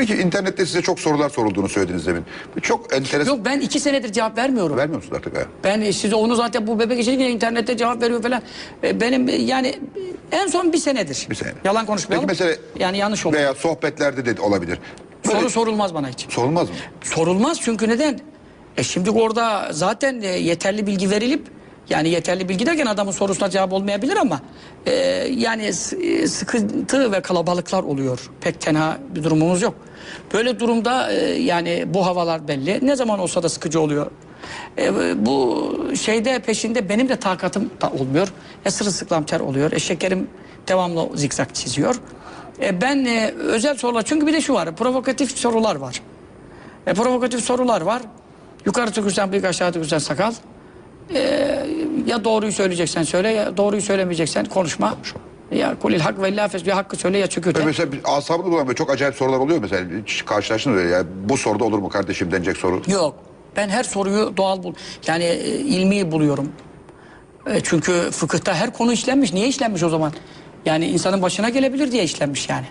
Peki internette size çok sorular sorulduğunu söylediniz demin. Çok enteresan. Yok ben iki senedir cevap vermiyorum. Vermiyor musunuz artık? ha? Ben e, size onu zaten bu bebek için internette cevap veriyor falan. E, Benim e, yani en son bir senedir. Bir senedir. Yalan konuşmayalım. Peki mesela yani yanlış olur. Veya sohbetlerde de olabilir. Böyle Soru sorulmaz bana hiç. sorulmaz mı? Sorulmaz çünkü neden? E şimdi orada zaten yeterli bilgi verilip yani yeterli bilgi derken adamın sorusuna cevap olmayabilir ama e, yani e, sıkıntı ve kalabalıklar oluyor. Pek tenha bir durumumuz yok. Böyle durumda e, yani bu havalar belli. Ne zaman olsa da sıkıcı oluyor. E, bu şeyde peşinde benim de takatım da olmuyor. E sırılsıklam ter oluyor. E şekerim devamlı zikzak çiziyor. E, ben e, özel sorular çünkü bir de şu var provokatif sorular var. E, provokatif sorular var. Yukarı tükürsen bıyık aşağı tükürsen sakal. E, ya doğruyu söyleyeceksen söyle ya doğruyu söylemeyeceksen konuşma. Ya kulil hak ve lafes ya hakkı söyle ya çükürte. Ve mesela bir asabını bulan böyle çok acayip sorular oluyor mesela. Hiç karşılaştınız öyle ya. Bu soruda olur mu kardeşim denecek soru. Yok. Ben her soruyu doğal bul. Yani e, ilmi buluyorum. E, çünkü fıkıhta her konu işlenmiş. Niye işlenmiş o zaman? Yani insanın başına gelebilir diye işlenmiş yani.